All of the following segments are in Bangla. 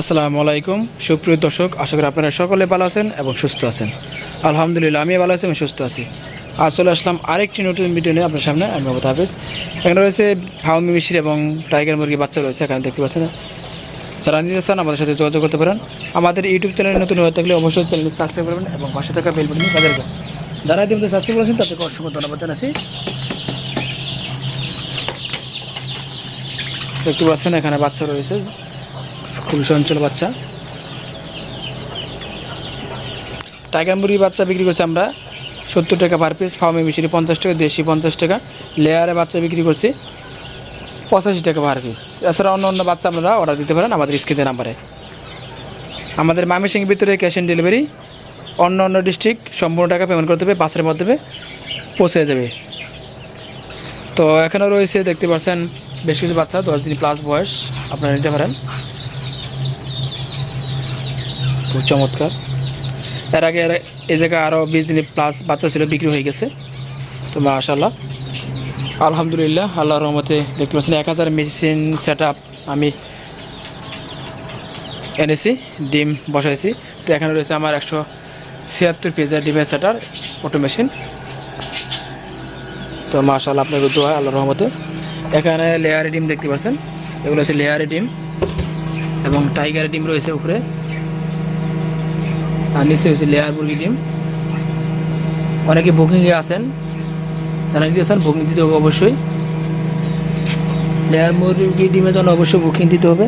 আসসালামু আলাইকুম। সুপ্রিয় দর্শক, আশা করি আপনারা সকলে ভালো আছেন এবং সুস্থ আছেন। আলহামদুলিল্লাহ আমি ভালো আছি, আমি সুস্থ আছি। আজ চলে আসলাম আরেকটি নতুন ভিডিও নিয়ে আপনার সামনে, আমি মমতা হাফিজ। এখানে রয়েছে হাউমি মিশির এবং টাইগার মুরগি বাচ্চা রয়েছে, এখানে দেখতে পাচ্ছেন যারা নিতে চান আমাদের সাথে যোগাযোগ করতে পারেন। আমাদের ইউটিউব চ্যানেলে নতুন হয়ে থাকলে অবশ্যই চ্যানেলটি সাবস্ক্রাইব করবেন এবং পাশে থাকা বেল বাটনে বাজার যারা ইতিমধ্যে সাবস্ক্রাইব করেছেন, তাদেরকে অসংখ্য ধন্যবাদ জানাচ্ছি। দেখতে পাচ্ছেন এখানে বাচ্চা রয়েছে। খুবই সঞ্চল বাচ্চা। টাইগার মুরগি বাচ্চা বিক্রি করছি আমরা সত্তর টাকা পার পিস ফার্মে মিশরি পঞ্চাশ টাকা, দেশি পঞ্চাশ টাকা, লেয়ারে বাচ্চা বিক্রি করছি পঁচাশি টাকা পার পিস এছাড়া অন্য অন্য বাচ্চা আপনারা অর্ডার দিতে পারেন আমাদের স্ক্রিনে নাম্বারে। আমাদের মামিসিং ভিতরে ক্যাশ অন ডেলিভারি অন্য অন্য ডিস্ট্রিক্ট সম্পূর্ণ টাকা পেমেন্ট করতে হবে, বাসের মাধ্যমে পৌঁছে যাবে। তো এখানেও রয়েছে, দেখতে পাচ্ছেন, বেশ কিছু বাচ্চা, দশ দিন প্লাস বয়স, আপনারা নিতে পারেন। খুব চমৎকার। এর আগে এই জায়গায় আরও বিশ দিন প্লাস বাচ্চা ছিল, বিক্রি হয়ে গেছে। তো মাশাল্লাহ আলহামদুলিল্লাহ, আল্লাহর রহমতে দেখতে পাচ্ছেন এক হাজার মেশিন সেট আমি এনেছি, ডিম বসাইছি। তো এখানে রয়েছে আমার একশো ছিয়াত্তর পেজের ডিমের সেটার অটো মেশিন তো মাশাল্লাহ আপনাকে দোয়া, আল্লাহর রহমতে। এখানে লেয়ারে ডিম দেখতে পাচ্ছেন। এগুলো হচ্ছে লেয়ারে ডিম এবং টাইগারের ডিম রয়েছে উপরে। আর নিচে হচ্ছে লেয়ার মুরগি ডিম। অনেকে বুকিংয়ে আছেন যারা নিতে চান বুকিং দিতে হবে অবশ্যই। লেয়ার মুরগি ডিমের জন্য অবশ্যই বুকিং দিতে হবে।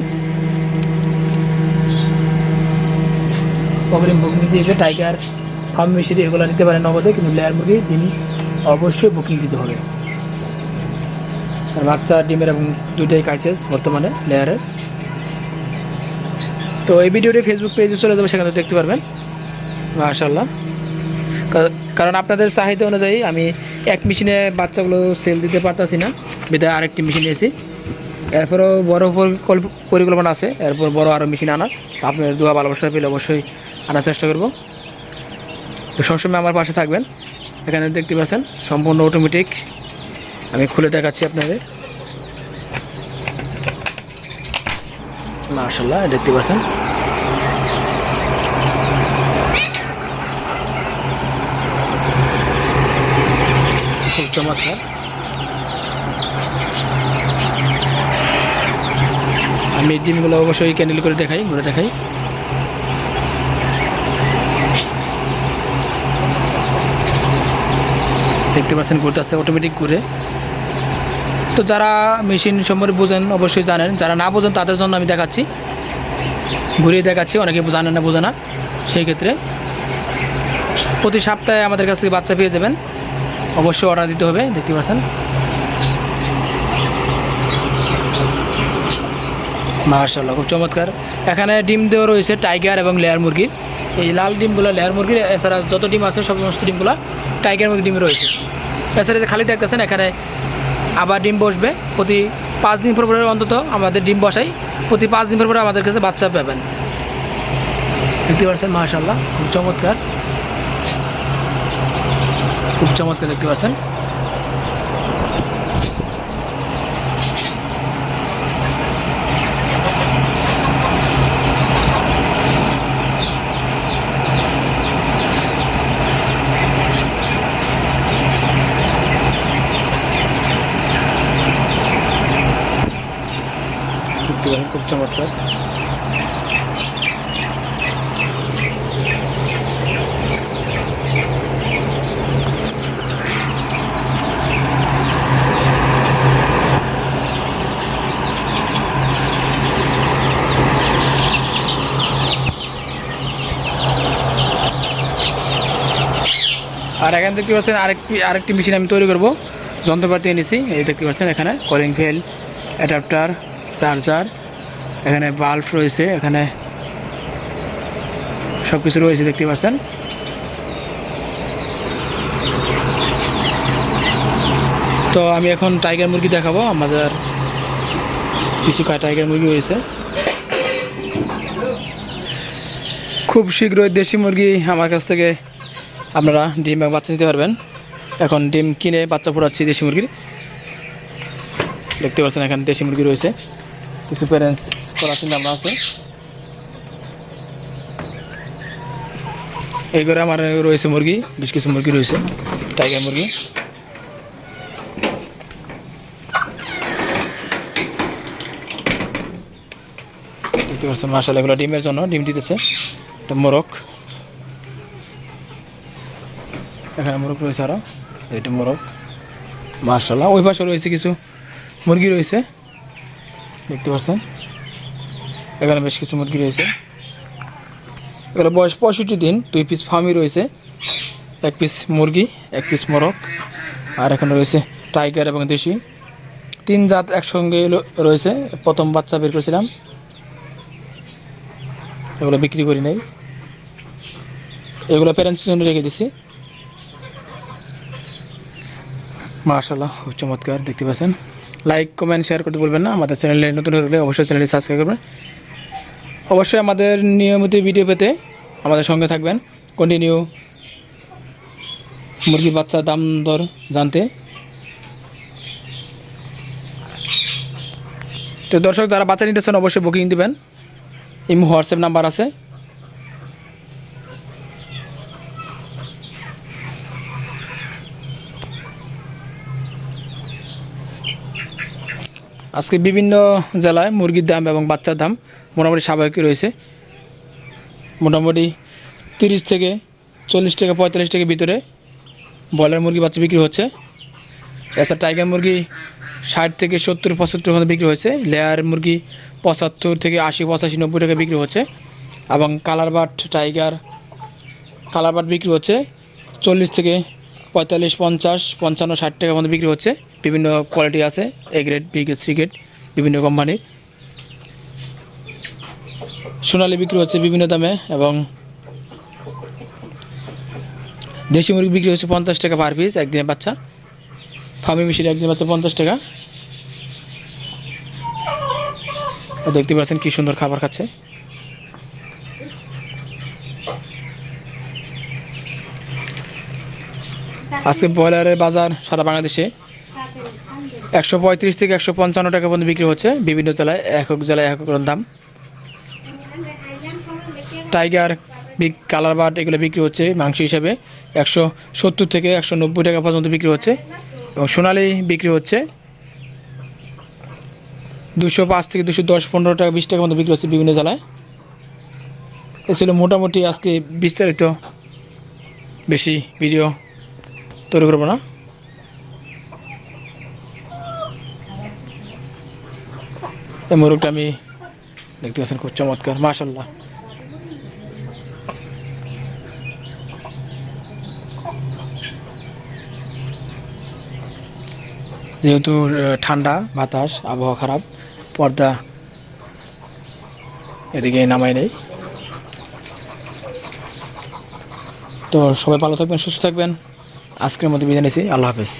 অগ্রিম বুকিং দিতে টাইগার ফার্ম মিশরি এগুলো নিতে পারেন নগদে, কিন্তু লেয়ার মুরগি ডিম অবশ্যই বুকিং দিতে হবে। কারণ বাচ্চা ডিমের এবং দুইটাই কাইসেস বর্তমানে লেয়ারের তো এই ভিডিওটি ফেসবুক পেজে চলে যাবে, সেখানে দেখতে পারবেন। মাশাল্লাহ কারণ আপনাদের চাহিদা অনুযায়ী আমি এক মেশিনে বাচ্চাগুলো সেল দিতে পারতাছি না। বিদায় আরেকটি মেশিন নিয়েছি। এরপরেও বড় পরিকল্পনা আছে। এরপর বড় আরও মেশিন আনার। আপনার দোয়া ভালোবাসা পেলে অবশ্যই আনার চেষ্টা করব। তো সবসময় আমার পাশে থাকবেন। এখানে দেখতে পাচ্ছেন, সম্পূর্ণ অটোমেটিক আমি খুলে দেখাচ্ছি আপনাদের। মাশাল্লাহ দেখতে পাচ্ছেন। চমৎকার। আমি ডিমগুলো অবশ্যই ক্যান্ডেল করে দেখাই, ঘুরে দেখাই। দেখতে পাচ্ছেন ঘুরতে আসছে অটোমেটিক ঘুরে। তো যারা মেশিন সম্পর্কে বোঝেন, অবশ্যই জানেন। যারা না বোঝেন, তাদের জন্য আমি দেখাচ্ছি। ঘুরিয়ে দেখাচ্ছি, অনেকে জানেন না, বোঝে না। সেই ক্ষেত্রে প্রতি সপ্তাহে আমাদের কাছ থেকে বাচ্চা পেয়ে যাবেন। অবশ্যই অর্ডার দিতে হবে, দেখতে পাচ্ছেন। মার্শাল্লাহ খুব চমৎকার। এখানে ডিম দেওয়া রয়েছে টাইগার এবং লেয়ার মুরগি। এই লাল ডিমগুলো, লেয়ার মুরগির এছাড়া যত ডিম আছে, সমস্ত ডিমগুলো টাইগার মুরগি ডিম রয়েছে। এছাড়া যে খালি দেখতেছেন এখানে আবার ডিম বসবে। প্রতি পাঁচ দিন পর পরে অন্তত আমাদের ডিম বসাই। প্রতি পাঁচ দিন পর পরে আমাদের কাছে বাচ্চা পাবেন। দেখতে পাচ্ছেন মাশাল্লাহ খুব চমৎকার। খুব চমৎকার দেখতে পাচ্ছেন দেখতে পাচ্ছেন খুব চমৎকার আর এখানে দেখতে পাচ্ছেন আরেকটি আরেকটি মেশিন আমি তৈরি করব। যন্ত্রপাতি এনেছি, এই দেখতে পাচ্ছেন এখানে কলিং ফেল অ্যাডাপ্টার চার্জার এখানে বাল্ব রয়েছে, এখানে সব কিছু রয়েছে দেখতে পাচ্ছেন। তো আমি এখন টাইগার মুরগি দেখাবো, আমাদের কিছু টাইগার মুরগি হয়েছে খুব শীঘ্রই দেশি মুরগি আমার কাছ থেকে আপনারা ডিম এবং বাচ্চা নিতে পারবেন। এখন ডিম কিনে বাচ্চা পড়াচ্ছি দেশি মুরগির। দেখতে পাচ্ছেন এখানে দেশি মুরগি রয়েছে। কিছু প্যারেন্টস করার আমরা আছে। এই ঘরে আমার রয়েছে মুরগি, বেশ কিছু মুরগি রয়েছে টাইগার মুরগি। দেখতে পাচ্ছেন মার্শাল এগুলো ডিমের জন্য, ডিম দিতেছে। একটা মোরক এখানে মোরগ রয়েছে আরও এটা মোরগ। মার্শাল্লাহ ওই পাশে রয়েছে কিছু মুরগি রয়েছে। দেখতে পাচ্ছেন? এখানে বেশ কিছু মুরগি রয়েছে। এগুলো বয়স পঁয়ষট্টি দিন, দুই পিস ফার্মি রয়েছে। এক পিস মুরগি, এক পিস মোরগ। আর এখানে রয়েছে টাইগার এবং দেশি। তিন জাত একসঙ্গে রয়েছে। প্রথম বাচ্চা বের করেছিলাম। এগুলো বিক্রি করি নাই। এগুলো প্যারেন্টসের জন্য রেখে দিছি। মাশাল্লাহ খুব চমৎকার, দেখতে পাচ্ছেন। লাইক কমেন্ট শেয়ার করতে বলবেন না। আমাদের চ্যানেলে নতুন হলে অবশ্যই চ্যানেলটি সাবস্ক্রাইব করবেন। অবশ্যই আমাদের নিয়মিত ভিডিও পেতে আমাদের সঙ্গে থাকবেন। কন্টিনিউ মুরগির বাচ্চা দাম দর জানতে। তো দর্শক, যারা বাচ্চা নিতেছেন, অবশ্যই বুকিং দিবেন। ইমো হোয়াটসঅ্যাপ নাম্বার আছে। আজকে বিভিন্ন জেলায় মুরগির দাম এবং বাচ্চার দাম মোটামুটি স্বাভাবিকই রয়েছে। মোটামুটি তিরিশ থেকে চল্লিশ টাকা পঁয়তাল্লিশ টাকার ভিতরে ব্রয়লার মুরগি বাচ্চা বিক্রি হচ্ছে। এছাড়া টাইগার মুরগি ষাট থেকে সত্তর, পঁচাত্তর মধ্যে বিক্রি হয়েছে। লেয়ার মুরগি পঁচাত্তর থেকে আশি, পঁচাশি, নব্বই টাকা বিক্রি হচ্ছে এবং কালার বাট টাইগার, কালার বাট বিক্রি হচ্ছে চল্লিশ থেকে পঁয়তাল্লিশ, পঞ্চাশ, পঞ্চান্ন, ষাট টাকার মধ্যে বিক্রি হচ্ছে। বিভিন্ন কোয়ালিটি আছে A grade B grade C grade বিভিন্ন কোম্পানির সোনালি বিক্রি হচ্ছে বিভিন্ন দামে এবং দেশি মুরগি বিক্রি হচ্ছে পঞ্চাশ টাকা পার পিস একদিনের বাচ্চা। ফার্মি মিশির একদিনের বাচ্চা পঞ্চাশ টাকা। দেখতে পাচ্ছেন কি সুন্দর খাবার খাচ্ছে। আজকে ব্রয়লারের বাজার সারা বাংলাদেশে। একশো পঁয়ত্রিশ থেকে একশো পঞ্চান্ন টাকা পর্যন্ত বিক্রি হচ্ছে। বিভিন্ন জেলায় একক জেলায় একক রকম দাম। টাইগার, বিগ কালার বাট এগুলো বিক্রি হচ্ছে মাংস হিসাবে। একশো সত্তর থেকে একশো নব্বই টাকা পর্যন্ত বিক্রি হচ্ছে। এবং সোনালি বিক্রি হচ্ছে দুশো পাঁচ থেকে দুশো দশ পনেরো টাকা, বিশ টাকা মতো বিক্রি হচ্ছে বিভিন্ন জেলায়। এ ছিল মোটামুটি আজকে বিস্তারিত বেশি ভিডিও। তৈরি করব না? এই মোরগটা আমি দেখতে পাচ্ছেন খুব চমৎকার মাশাল্লাহ যেহেতু ঠান্ডা, বাতাস, আবহাওয়া খারাপ, পর্দা এদিকে নামাই নেই। তো সবাই ভালো থাকবেন, সুস্থ থাকবেন। আজকের মতো বিদায় নিয়েছি আল্লাহ হাফেজ।